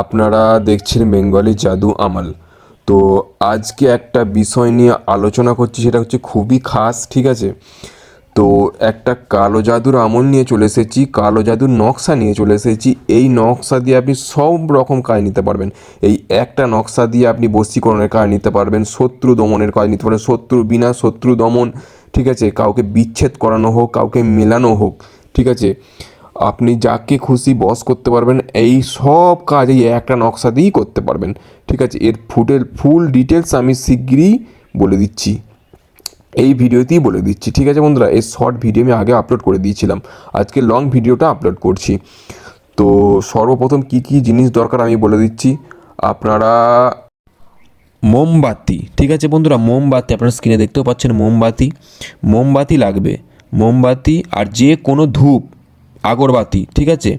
আপনারা দেখছেন বেঙ্গলি জাদু আমাল। তো আজকে একটা বিষয় নিয়ে আলোচনা করছি, সেটা হচ্ছে খুবই খাস, ঠিক আছে? তো একটা কালো জাদুর আমল নিয়ে চলে এসেছি, কালো জাদুর নকশা নিয়ে চলে এসেছি। এই নকশা দিয়ে আপনি সব রকম কাজ নিতে পারবেন। এই একটা নকশা দিয়ে আপনি বশীকরণের কাজ নিতে পারবেন, শত্রু দমনের কাজ নিতে পারবেন, শত্রু বিনা শত্রু দমন, ঠিক আছে? কাউকে বিচ্ছেদ করানো হোক, কাউকে মেলানো হোক, ঠিক আছে? আপনি যাকে খুশি বস করতে পারবেন, এই সব কাজ এই একটা নকশা দিয়েই করতে পারবেন। ঠিক আছে, এর ফুটেল, ফুল ডিটেলস আমি শিগগিরই বলে দিচ্ছি। এই ভিডিওতেই বলে দিচ্ছি, ঠিক আছে বন্ধুরা? এই শর্ট ভিডিও আমি আগে আপলোড করে দিয়েছিলাম। আজকে লং ভিডিওটা আপলোড করছি। তো সর্বপ্রথম কি কি জিনিস দরকার আমি বলে দিচ্ছি। আপনারা মোমবাতি, ঠিক আছে বন্ধুরা? মোমবাতি আপনারা স্ক্রিনে দেখতেও পাচ্ছেন, মোমবাতি। মোমবাতি লাগবে। মোমবাতি আর যে কোনো ধূপ আগরবাতি, ঠিক আছে?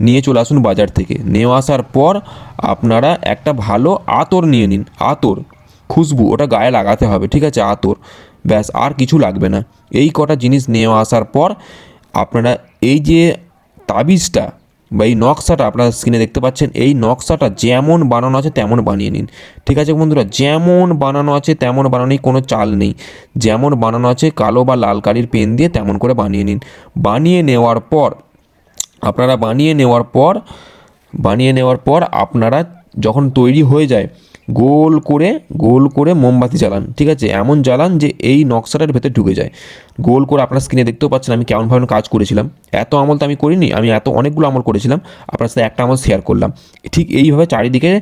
নিয়ে চলে আসুন বাজার থেকে। নিয়ে আসার পর আপনারা একটা ভালো আতর নিয়ে নিন। আতর, খুশবু, ওটা গায়ে লাগাতে হবে, ঠিক আছে? আতর। ব্যাস, আর কিছু লাগবে না। এই কটা জিনিস নিয়ে আসার পর আপনারা এই যে তাবিজটা বা এই নকশাটা আপনারা স্ক্রিনে দেখতে পাচ্ছেন, এই নকশাটা যেমন বানানো আছে তেমন বানিয়ে নিন। ঠিক আছে বন্ধুরা? যেমন বানানো আছে তেমন বানানোই কোনো চাল নেই। যেমন বানানো আছে কালো বা লাল কালির পেন দিয়ে তেমন করে বানিয়ে নিন। বানিয়ে নেওয়ার পর, আপনারা বানিয়ে নেওয়ার পর, বানিয়ে নেওয়ার পর আপনারা যখন তৈরি হয়ে যায় গোল করে গোল করে মোমবাতি জ্বালান, ঠিক আছে? এমন জ্বালান যে এই নকশাটার ভেতরে ঢুকে যায়। গোল করে আপনার স্ক্রিনে দেখতেও পাচ্ছেন আমি কেমনভাবে কাজ করেছিলাম। এত আমল তো আমি করিনি, আমি এত অনেকগুলো আমল করেছিলাম, আপনার সাথে একটা আমল শেয়ার করলাম। ঠিক এইভাবে চারিদিকে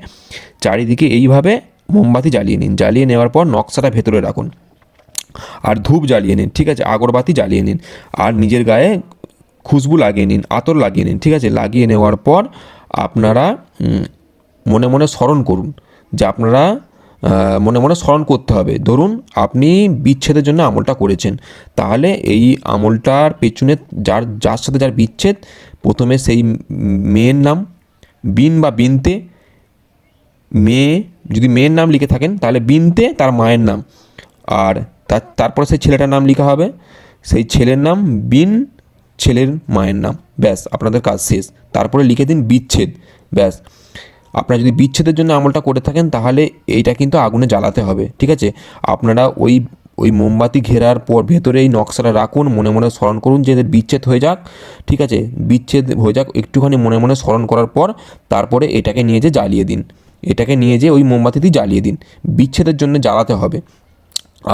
চারিদিকে এইভাবে মোমবাতি জ্বালিয়ে নিন। জ্বালিয়ে নেওয়ার পর নকশাটা ভেতরে রাখুন। আর ধূপ জ্বালিয়ে নিন, ঠিক আছে? আগরবাতি জ্বালিয়ে নিন। আর নিজের গায়ে খুশবু লাগিয়ে নিন, আতর লাগিয়ে নিন, ঠিক আছে? লাগিয়ে নেওয়ার পর আপনারা মনে মনে স্মরণ করুন। যে আপনারা মনে মনে স্মরণ করতে হবে। ধরুন, আপনি বিচ্ছেদের জন্য আমলটা করেছেন। তাহলে এই আমলটার পেছনে যার যার সাথে যার বিচ্ছেদ, প্রথমে সেই মেয়ের নাম, বিন বা বিনতে মেয়ে, যদি মেয়ের নাম লিখে থাকেন, তাহলে বিনতে তার মায়ের নাম। আর তার তারপরে সেই ছেলেটার নাম লেখা হবে। সেই ছেলের নাম বিন, ছেলের মায়ের নাম। ব্যাস, আপনাদের কাজ শেষ। তারপরে লিখে দিন বিচ্ছেদ। ব্যাস আপনারা যদি বিচ্ছেদের জন্য আমলটা করে থাকেন, তাহলে এইটা কিন্তু আগুনে জ্বালাতে হবে, ঠিক আছে? আপনারা ওই ওই মোমবাতি ঘেরার পর ভেতরে এই নকশাটা রাখুন, মনে মনে স্মরণ করুন যে এদের বিচ্ছেদ হয়ে যাক, ঠিক আছে? বিচ্ছেদ হয়ে যাক, একটুখানি মনে মনে স্মরণ করার পর তারপরে এটাকে নিয়ে যে জ্বালিয়ে দিন। এটাকে নিয়ে যে ওই মোমবাতিতে জ্বালিয়ে দিন। বিচ্ছেদের জন্য জ্বালাতে হবে।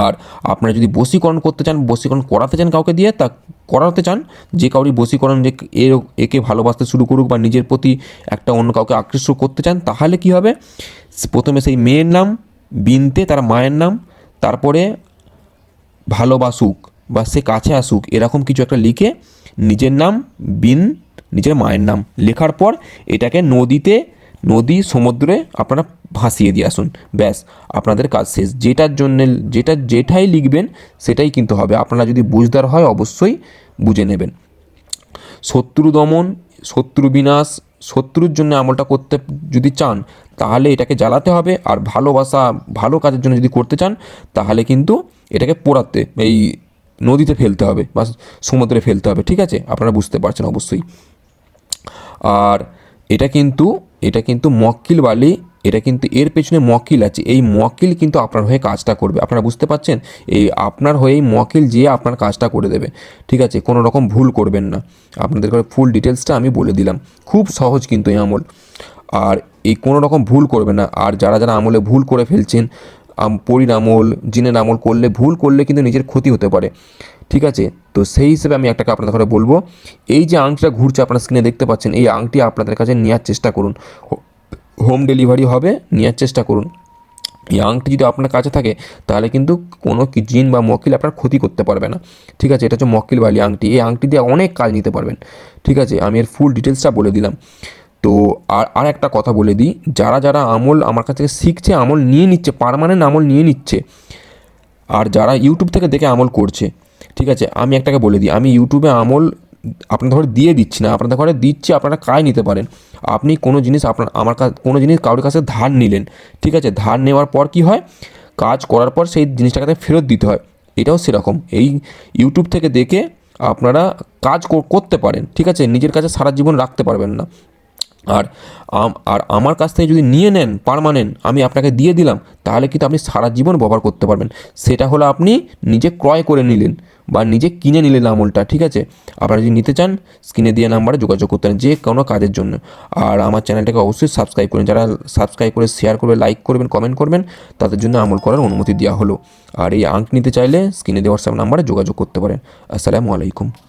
আর আপনারা যদি বশীকরণ করতে চান বসীকরণ করাতে চান কাউকে দিয়ে, তা করাতে চান, যে কাউরি বশীকরণ যে এর একে ভালোবাসতে শুরু করুক বা নিজের প্রতি একটা অন্য কাউকে আকৃষ্ট করতে চান, তাহলে কি হবে? প্রথমে সেই মেয়ের নাম, বিনতে তার মায়ের নাম, তারপরে ভালোবাসুক বা সে কাছে আসুক, এরকম কিছু একটা লিখে নিজের নাম, বিন নিজের মায়ের নাম লেখার পর এটাকে নদীতে নদী, সমুদ্রে আপনারা ভাসিয়ে দিয়ে আসুন। ব্যাস, আপনাদের কাজ শেষ। যেটার জন্য, যেটা, যেটাই লিখবেন, সেটাই কিন্তু হবে। আপনারা যদি বুঝদার হয়, অবশ্যই বুঝে নেবেন। শত্রু দমন, শত্রু বিনাশ, শত্রুর জন্য আমলটা করতে যদি চান, তাহলে এটাকে জ্বালাতে হবে। আর ভালোবাসা, ভালো কাজের জন্য যদি করতে চান, তাহলে কিন্তু এটাকে পোড়াতে, এই নদীতে ফেলতে হবে বা সমুদ্রে ফেলতে হবে। ঠিক আছে? আপনারা বুঝতে পারছেন অবশ্যই। আর এটা কিন্তু এটা কিন্তু মক্কিল বালি, এটা কিন্তু এর পেছনে মকিল আছে। এই মকিল কিন্তু আপনার হয়ে কাজটা করবে। আপনারা বুঝতে পাচ্ছেন এই আপনার হয়েই মকিল যেয়ে আপনার কাজটা করে দেবে। ঠিক আছে? কোনো রকম ভুল করবেন না। আপনাদের ফুল ডিটেলসটা আমি বলে দিলাম। খুব সহজ কিন্তু এই আমল। আর এই কোনো রকম ভুল করবে না। আর যারা যারা আমলে ভুল করে ফেলছেন পরীর আমল, জিনের আমল করলে, ভুল করলে কিন্তু নিজের ক্ষতি হতে পারে। ঠিক আছে? তো সেই হিসেবে আমি একটাকে আপনাদের ঘরে বলব, এই যে আংটিটা ঘুরছে আপনার স্ক্রিনে দেখতে পাচ্ছেন, এই আংটি আপনাদের কাছে নেওয়ার চেষ্টা করুন। হোম ডেলিভারি হবে নেওয়ার চেষ্টা করুন। এই আংটি যদি আপনার কাছে থাকে, তাহলে কিন্তু কোনো কি জিন বা মকিল আপনার ক্ষতি করতে পারবে না। ঠিক আছে? এটা হচ্ছে মকিল বালি আংটি। এই আংটি দিয়ে অনেক কাজ নিতে পারবেন। ঠিক আছে? আমি এর ফুল ডিটেলসটা বলে দিলাম। তো আর আর একটা কথা বলে দিই, যারা যারা আমল আমার কাছ থেকে শিখছে, আমল নিয়ে নিচ্ছে পারমানেন্ট আমল নিয়ে নিচ্ছে, আর যারা ইউটিউব থেকে দেখে আমল করছে, ঠিক আছে, আমি একটাকে বলে দিই, আমি ইউটিউবে আমল আপনাদের ঘরে দিয়ে দিচ্ছি না, আপনাদের ঘরে দিচ্ছি, আপনারা কাজ নিতে পারেন, আপনি কোনো জিনিস আপনার, আমার কাছে, কোনো জিনিস কারোর কাছে ধার নিলেন, ঠিক আছে, ধার নেওয়ার পর কি হয়, কাজ করার পর সেই জিনিসটাকে ফেরত দিতে হয়, এটাও সেরকম, এই ইউটিউব থেকে দেখে আপনারা কাজ কর- করতে পারেন, ঠিক আছে, নিজের কাছে সারা জীবন রাখতে পারবেন না আর আর আমার কাছ থেকে যদি নিয়ে নেন, পারমানেন্ট, আমি আপনাকে দিয়ে দিলাম, তাহলে কিন্তু আপনি সারা জীবন ব্যবহার করতে পারবেন। সেটা হলো আপনি নিজে ক্রয় করে নিলেন বা নিজে কিনে নিলেন আমলটা, ঠিক আছে? আপনারা যদি নিতে চান, স্ক্রিনে দিয়ে নাম্বারে যোগাযোগ করতে পারেন, যে কোনো কাজের জন্য। আর আমার চ্যানেলটাকে অবশ্যই সাবস্ক্রাইব করুন। যারা সাবস্ক্রাইব করে শেয়ার করবে লাইক করবেন কমেন্ট করবেন, তাদের জন্য আমল করার অনুমতি দেওয়া হলো। আর এই আংক নিতে চাইলে স্ক্রিনে দেওয়া হোয়াটসঅ্যাপ নাম্বারে যোগাযোগ করতে পারেন। আসসালামু আলাইকুম।